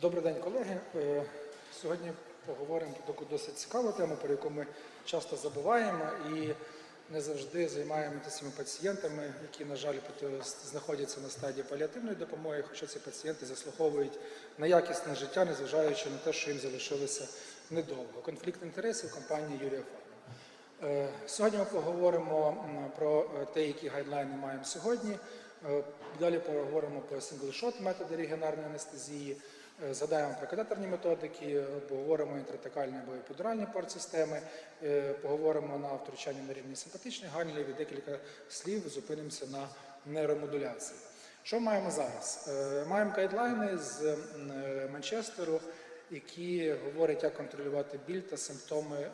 Добрий день, колеги. Е, Сьогодні поговоримо про таку досить цікаву тему, про яку ми часто забуваємо і не завжди займаємося цими пацієнтами, які, на жаль, знаходяться на стадії паліативної допомоги, хоча ці пацієнти заслуговують на якісне життя, незважаючи на те, що їм залишилося недовго. Конфлікт інтересів компанії Юрія Фарма. Е, Сьогодні ми поговоримо про е, те, які гайдлайни маємо сьогодні. Е, Далі поговоримо про синглшот методи регіонарної анестезії. Е, Згадаємо про катетерні методики, поговоримо інтратекальні або епідуральні порт-системи, е, поговоримо на втручання на рівні симпатичних ганглів і декілька слів зупинимося на нейромодуляції. Що маємо зараз? Маємо гайдлайни з Манчестеру, які говорять, як контролювати біль та симптоми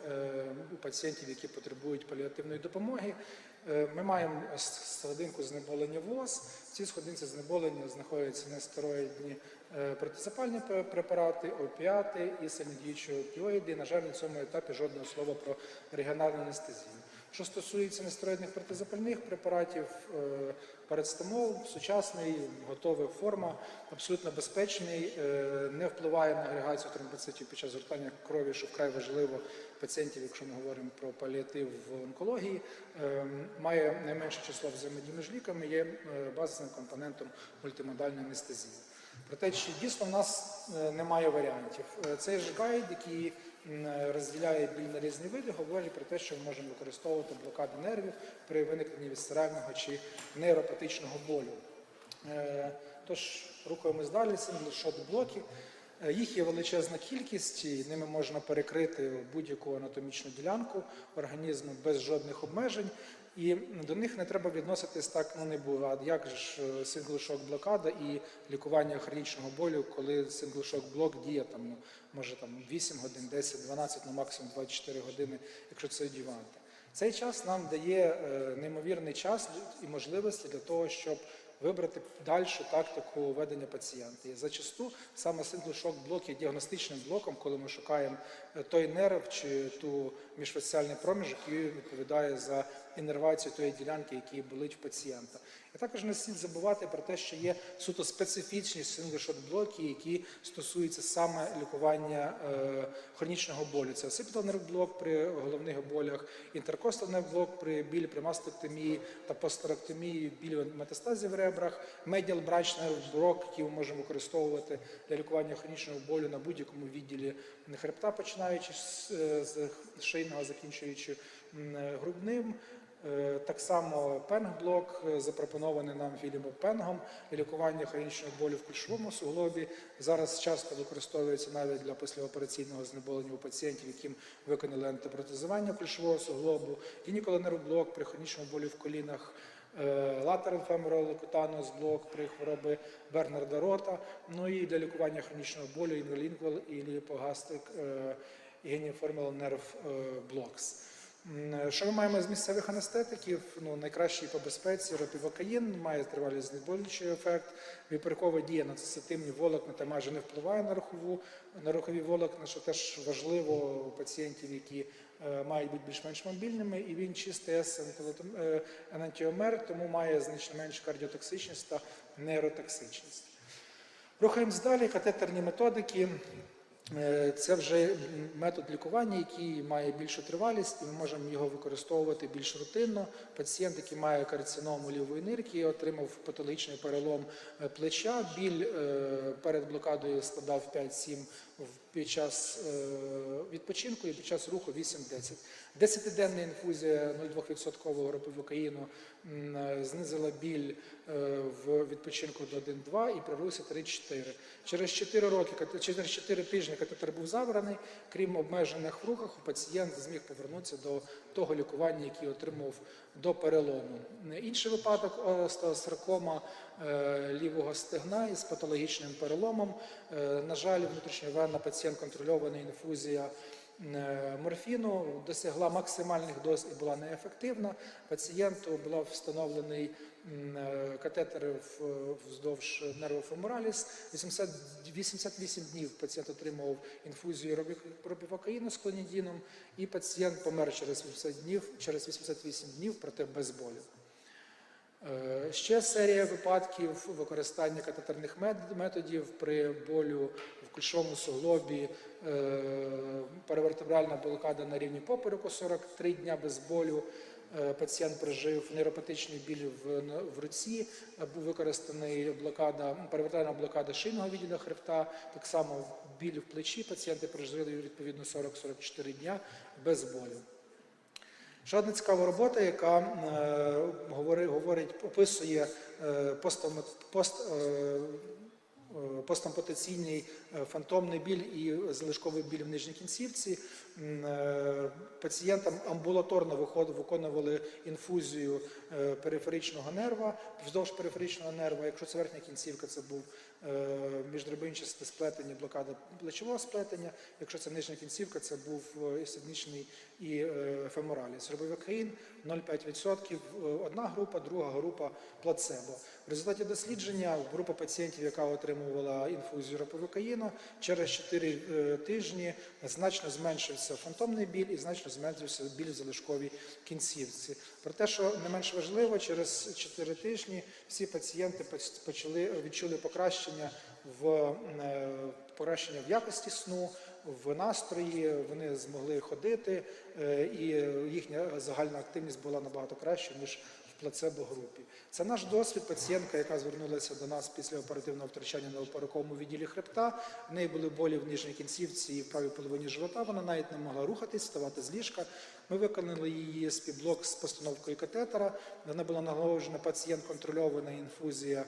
у пацієнтів, які потребують паліативної допомоги. Е, Ми маємо сходинку знеболення ВОЗ. В цій сходинці знеболення знаходяться нестероїдні е, протизапальні препарати, опіати і сильнодіючі опіоїди. На жаль, на цьому етапі жодного слова про регіональну анестезію. Що стосується нестероїдних протизапальних препаратів, е, парацетамол сучасний, готова форма, абсолютно безпечний, е, не впливає на агрегацію тромбоцитів під час згортання крові, що вкрай важливо пацієнтів, якщо ми говоримо про паліатив в онкології, Е, має найменше число взаємодій між ліками, є базовим компонентом мультимодальної анестезії. Проте, чи дійсно в нас немає варіантів. Цей ж гайд, який розділяє біль на різні види, говорить про те, що ми можемо використовувати блокади нервів при виникненні вісцерального чи нейропатичного болю. Е, Тож рухаємось далі, синглшот блоки. Е, Їх є величезна кількість, і ними можна перекрити будь-яку анатомічну ділянку організму без жодних обмежень. І до них не треба відноситись так, ну не було. А як ж е, синглшок блокада і лікування хронічного болю, коли синглшок блок діє там, ну, може там 8 годин, 10, 12, ну максимум 24 години, якщо це одіванти. Цей час нам дає е, неймовірний час і можливості для того, щоб вибрати дальшу тактику ведення пацієнта. І зачасту саме синглшок блок є діагностичним блоком, коли ми шукаємо е, той нерв чи ту міжфасціальний проміжок, який відповідає за іннервацію тої ділянки, які болить в пацієнта. І також не слід забувати про те, що є суто специфічні синглшот блоки, які стосуються саме лікування е, хронічного болю. Це осипітал блок при головних болях, інтеркостал блок при білі при мастектомії та постероктомії, білі метастазів в ребрах, медіал бранч блок, який ми можемо використовувати для лікування хронічного болю на будь-якому відділі хребта, починаючи з, е, шийного, закінчуючи е, грудним. Е, Так само пенг-блок е, запропонований нам Філіпом Пенгом лікування хронічного болю в кульшовому суглобі. Зараз часто використовується навіть для післяопераційного знеболення у пацієнтів, яким виконали антипротезування кульшового суглобу. Гінеколонероблок при хронічному болю в колінах. Латерал феморал блок при хворобі Бернарда Рота. Ну і для лікування хронічного болю інвелінквал і ліпогастрик геніформал нерв блокс. М, Що ми маємо з місцевих анестетиків? Ну, найкращий по безпеці ропівокаїн, має тривалий знеболюючий ефект. Віперкова дія на цистативні волокна та майже не впливає на рухову, на рухові волокна, що теж важливо у пацієнтів, які е, мають бути більш-менш мобільними, і він чистий ес е, тому має значно меншу кардіотоксичність та нейротоксичність. Рухаємось далі, катетерні методики. Е, Це вже метод лікування, який має більшу тривалість, і ми можемо його використовувати більш рутинно. Пацієнт, який має карциному лівої нирки, отримав патологічний перелом е, плеча, біль е, перед блокадою складав 5-7 в- під час е, відпочинку і під час руху 8-10. 10-денна інфузія 0,2% ропивокаїну знизила біль е, в відпочинку до 1-2 і прорився 3-4. Через 4 роки, через 4 тижні катетер був забраний, крім обмежених рухах, пацієнт зміг повернутися до того лікування, яке отримав до перелому. Інший випадок остеосаркома е, лівого стегна із патологічним переломом. Е, На жаль, внутрішньовенна пацієнт контрольована інфузія е, морфіну досягла максимальних доз і була неефективна. Пацієнту була встановлений е, катетер вздовж нервофемораліс. 80 88 днів пацієнт отримував інфузію робі- робівокаїну з клонідіном, і пацієнт помер через 80 днів, через 88 днів, проте без болю. Е, Ще серія випадків використання катетерних методів при болю в кульшовому суглобі, е, перевертебральна блокада на рівні попереку 43 дня без болю. Е, Пацієнт прожив нейропатичний біль в, в руці, е, був використаний блокада, перевертальна блокада шийного відділу хребта, так само біль в плечі. Пацієнти прожили відповідно 40-44 дня без болю. Ще одна цікава робота, яка е, говорить, описує е, постам- пост, е, постампутаційний е, фантомний біль і залишковий біль в нижній кінцівці. Е, Пацієнтам амбулаторно виконували інфузію е, периферичного нерва, вздовж периферичного нерва. Якщо це верхня кінцівка, це був е, міждребинчасте сплетення, блокада плечового сплетення. Якщо це нижня кінцівка, це був е, сідничний і е, фемораліс. Робовикаїн 0,5%, е, одна група, друга група плацебо. В результаті дослідження група пацієнтів, яка отримувала інфузію роповикаїну, через 4 е, тижні значно зменшився фантомний біль і значно зменшився біль в залишковій кінцівці. Про те, що не менш важливо, через 4 тижні всі пацієнти поч- почали відчули покращення в е, покращення в якості сну, в настрої. Вони змогли ходити, е, і їхня загальна активність була набагато краща ніж в плацебо-групі. Це наш досвід. Пацієнтка, яка звернулася до нас після оперативного втручання на операковому відділі хребта. В неї були болі в нижній кінцівці і в правій половині живота. Вона навіть не могла рухатись, вставати з ліжка. Ми виконали її співблок з постановкою катетера. Вона була налагоджена пацієнт контрольована інфузія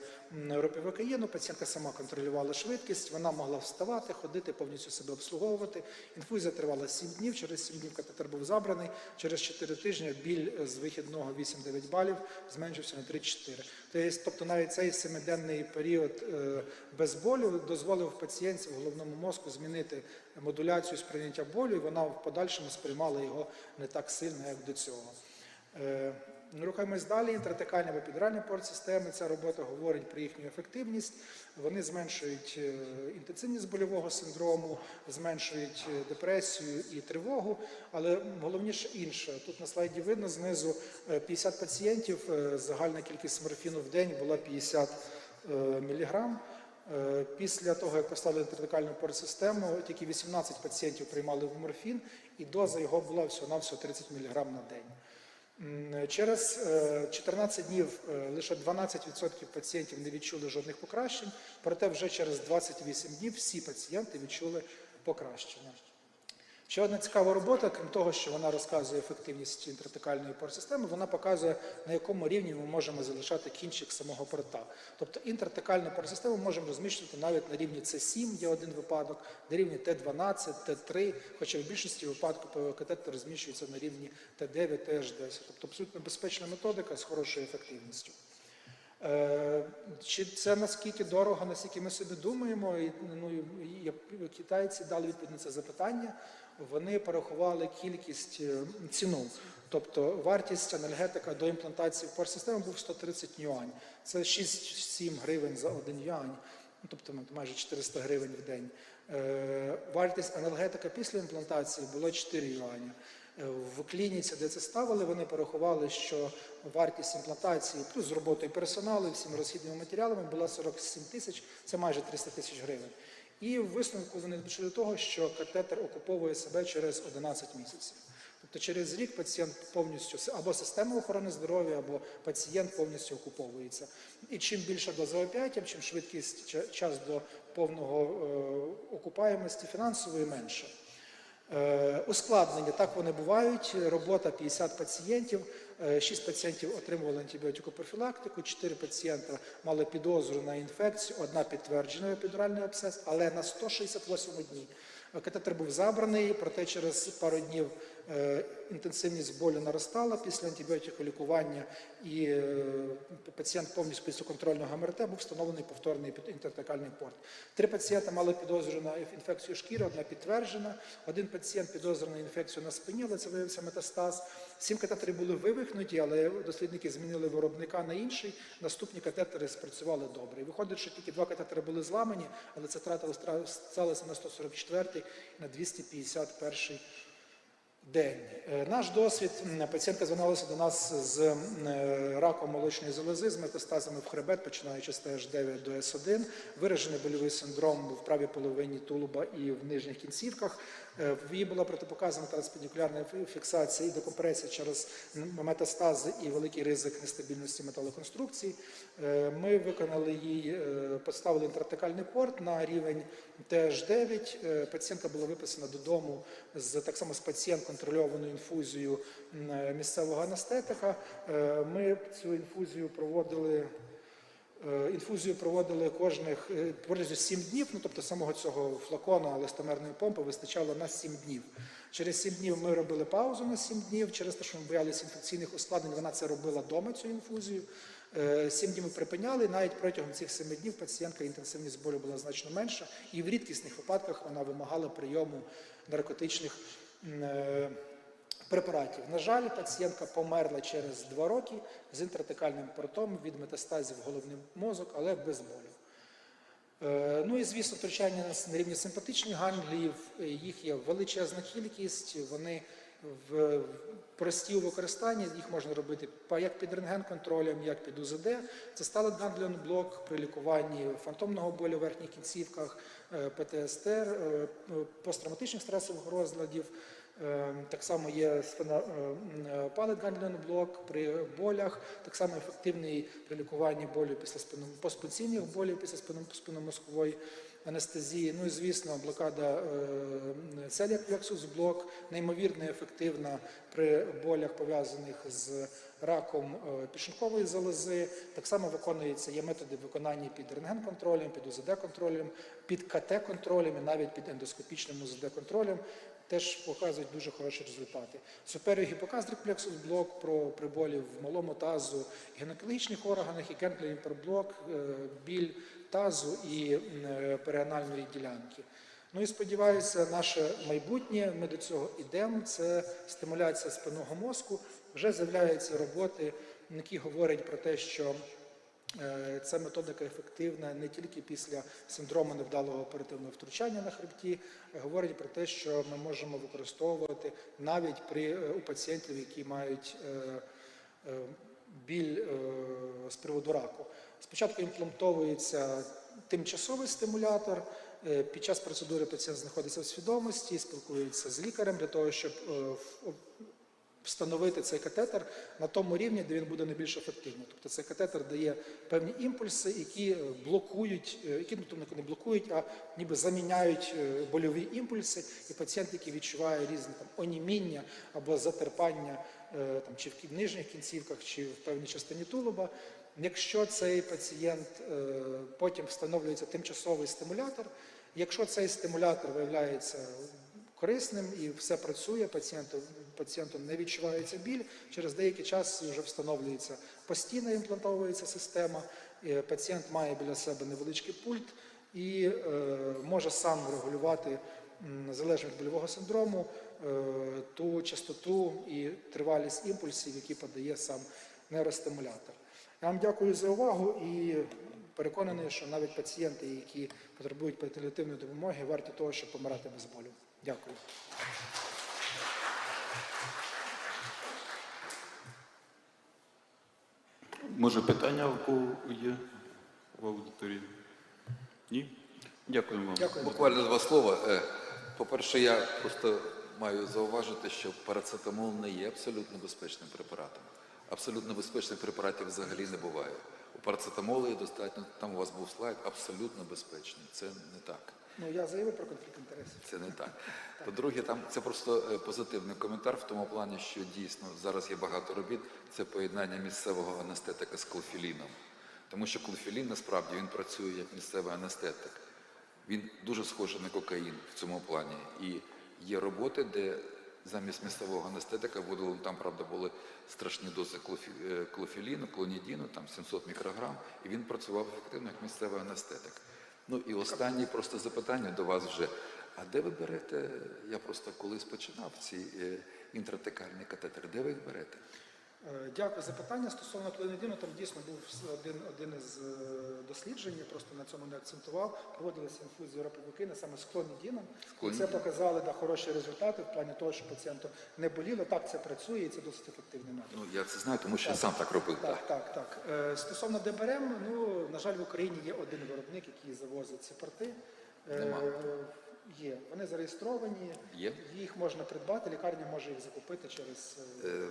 ропівокаїну. Пацієнтка сама контролювала швидкість. Вона могла вставати, ходити, повністю себе обслуговувати. Інфузія тривала 7 днів. Через 7 днів катетер був забраний. Через 4 тижні біль з вихідного 8-9 балів зменшився на 3-4. Тобто, Тобто навіть цей семиденний період е, без болю дозволив пацієнтці в головному мозку змінити модуляцію сприйняття болю, і вона в подальшому сприймала його не так сильно, як до цього. Е, Рухаємось далі. Інтратекальні або підральні порт-системи. Ця робота говорить про їхню ефективність. Вони зменшують е, інтенсивність больового синдрому, зменшують е, депресію і тривогу. Але головніше інше. Тут на слайді видно знизу е, 50 пацієнтів. Загальна кількість морфіну в день була 50 е, міліграм. Е, Після того, як поставили інтертикальну порт-систему, тільки 18 пацієнтів приймали морфін, і доза його була всього-навсього 30 мг на день. Через е, 14 днів е, лише 12% пацієнтів не відчули жодних покращень, проте вже через 28 днів всі пацієнти відчули покращення. Ще одна цікава робота, крім того, що вона розказує ефективність інтратекальної порт-системи, вона показує, на якому рівні ми можемо залишати кінчик самого порта. Тобто інтратекальну порт-систему можемо розміщувати навіть на рівні С7, є один випадок, на рівні Т12, Т3, хоча в більшості випадків катетер розміщується на рівні Т9, Т10. Тобто абсолютно безпечна методика з хорошою ефективністю. Е, Чи це наскільки дорого, наскільки ми собі думаємо? І, Ну, і китайці дали відповідь на це запитання. Вони порахували кількість е, ціну. Тобто вартість анальгетика до імплантації в порт-систему був 130 юань. Це 6-7 гривень за один юань, ну, тобто майже 400 гривень в день. Е, Вартість анальгетика після імплантації була 4 юані. Е, В клініці, де це ставили, вони порахували, що вартість імплантації плюс з роботою персоналу всіми розхідними матеріалами була 47 тисяч, це майже 300 тисяч гривень. І в висновку вони дійшли до того, що катетер окуповує себе через 11 місяців. Тобто через рік пацієнт повністю або система охорони здоров'я, або пацієнт повністю окуповується. І чим більша доза опіатів, чим швидкість час до повного е, окупаємості фінансової менше. Е, Ускладнення так вони бувають. Робота 50 пацієнтів. 6 пацієнтів отримували антибіотикопрофілактику, 4 пацієнта мали підозру на інфекцію, одна підтверджена епідуральний абсцес, але на 168 дні. Катетер був забраний, проте через пару днів е, інтенсивність болю наростала після антибіотиколікування, і е, пацієнт повністю після контрольного МРТ був встановлений повторний інтертекальний порт. Три пацієнти мали підозру на інфекцію шкіри, одна підтверджена. Один пацієнт підозрював на інфекцію на спині, але це виявився метастаз. Сім катетерів були вивихнуті, але дослідники змінили виробника на інший. Наступні катетери спрацювали добре. І виходить, що тільки два катетери були зламані, але це тратило сталося на 144 і на 251 день. Е, Наш досвід пацієнтка звернулася до нас з е, раком молочної залози, з метастазами в хребет, починаючи з ТЖ9 до С1, виражений больовий синдром в правій половині тулуба і в нижніх кінцівках. Е, її була протипоказана транспедикулярна фі- фіксація і декомпресія через метастази і великий ризик нестабільності металоконструкцій. Е, Ми виконали їй, е, поставили інтратекальний порт на рівень TH9. Е, Пацієнтка була виписана додому з так само з пацієнт контрольованою інфузією місцевого анестетика. Ми цю інфузію проводили. Е, Інфузію проводили кожних е, приблизно 7 днів, ну тобто самого цього флакона листомерної помпи вистачало на 7 днів. Через 7 днів ми робили паузу на 7 днів, через те, що ми боялися інфекційних ускладнень, вона це робила вдома, цю інфузію. Е, 7 днів ми припиняли, навіть протягом цих 7 днів пацієнтка інтенсивність болю була значно менша, і в рідкісних випадках вона вимагала прийому наркотичних е, препаратів. На жаль, пацієнтка померла через два роки з інтратекальним портом від метастазів головний мозок, але без болю. Е, Ну і звісно, втручання на- рівні симпатичних ганглів, е, їх є величезна кількість, вони в прості у використанні, їх можна робити як під рентген-контролем, як під УЗД. Це сталий гангліон блок при лікуванні фантомного болю в верхніх кінцівках, е, ПТСД, е, посттравматичних стресових розладів. Е, Так само є палет гангліон блок при болях, так само ефективний при лікуванні болю після спину, постпенсійних болів після спину- спинномозкової анестезії. Ну і звісно, блокада плексус блок неймовірно ефективна при болях пов'язаних з раком е, пішункової залози. Так само виконується є методи виконання під рентген-контролем, під УЗД-контролем, під КТ-контролем і навіть під ендоскопічним УЗД-контролем. Теж показують дуже хороші результати. Суперіогіпоказдрик плексус блок про при болі в малому тазу, гінекологічних органах, і кентлер-блок, біль тазу і е, ділянки. Ну і сподіваюся, наше майбутнє, ми до цього йдемо. Це стимуляція спинного мозку. Вже з'являються роботи, які говорять про те, що е, ця методика ефективна не тільки після синдрому невдалого оперативного втручання на хребті, говорить про те, що ми можемо використовувати навіть при е, у пацієнтів, які мають е, е, біль е, з приводу раку. Спочатку імплантовується тимчасовий стимулятор. Е, Під час процедури пацієнт знаходиться в свідомості, спілкується з лікарем для того, щоб е, встановити цей катетер на тому рівні, де він буде найбільш ефективним. Тобто цей катетер дає певні імпульси, які блокують, е, які ну, тобто не блокують, а ніби заміняють е, больові імпульси, і пацієнт, який відчуває різні там оніміння або затерпання е, там, чи в нижніх кінцівках, чи в певній частині тулуба. Якщо цей пацієнт потім встановлюється тимчасовий стимулятор, якщо цей стимулятор виявляється корисним і все працює, пацієнту, пацієнту не відчувається біль, через деякий час вже встановлюється постійно імплантовується система, і пацієнт має біля себе невеличкий пульт і е, може сам регулювати, залежно від больового синдрому, е, ту частоту і тривалість імпульсів, які подає сам нейростимулятор. Я вам дякую за увагу і переконаний, що навіть пацієнти, які потребують паліативної допомоги, варті того, щоб помирати без болю. Дякую. Може, питання у кого є в аудиторії? Ні? Дякуємо вам. Дякую. Буквально два слова. Е, По-перше, я просто маю зауважити, що парацетамол не є абсолютно безпечним препаратом. Абсолютно безпечних препаратів взагалі не буває. У парацетамолу є достатньо, там у вас був слайд, абсолютно безпечний. Це не так. Ну я заявив про конфлікт інтересів. Це не так. По-друге, там це просто е, позитивний коментар в тому плані, що дійсно зараз є багато робіт. Це поєднання місцевого анестетика з клофеліном. Тому що клофелін насправді він працює як місцевий анестетик. Він дуже схожий на кокаїн в цьому плані. І є роботи, де замість місцевого анестетика вводили, там, правда, були страшні дози е, клонідіну, там 700 мікрограм, і він працював ефективно як місцевий анестетик. Ну і останнє просто запитання до вас вже. А де ви берете? Я просто колись починав ці е, інтратекальні катетери. Де ви їх берете? Е, Дякую за питання. Стосовно клонидину, там дійсно був один, один із е, досліджень, я просто на цьому не акцентував. Проводилися інфузії раповикини саме з клонідіном. І це показали да, хороші результати в плані того, що пацієнту не боліло. Так, це працює і це досить ефективний метод. Ну я це знаю, тому що я сам так робив. Так, так, так. Е, Стосовно ДБРМ, ну, на жаль, в Україні є один виробник, який завозить ці порти. Нема. Є. Вони зареєстровані, Є? їх можна придбати, лікарня може їх закупити через Е,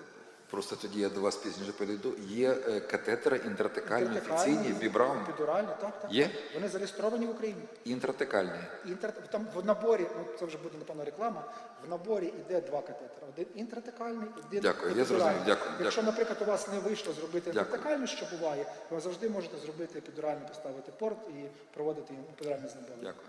Просто тоді я до вас пізніше перейду. Є е, катетери інтратекальні, офіційні, бібраун. епідуральні, так, так. Є? Вони зареєстровані в Україні. Інтратекальні. Інтер... Там в наборі, ну це вже буде напевно реклама. В наборі йде два катетери. Один інтратекальний, один Дякую, я зрозумів. Дякую, Якщо, наприклад, у вас не вийшло зробити інтратекальну, що буває, ви завжди можете зробити епідуральний, поставити порт і проводити епідуральне знеболення. Дякую.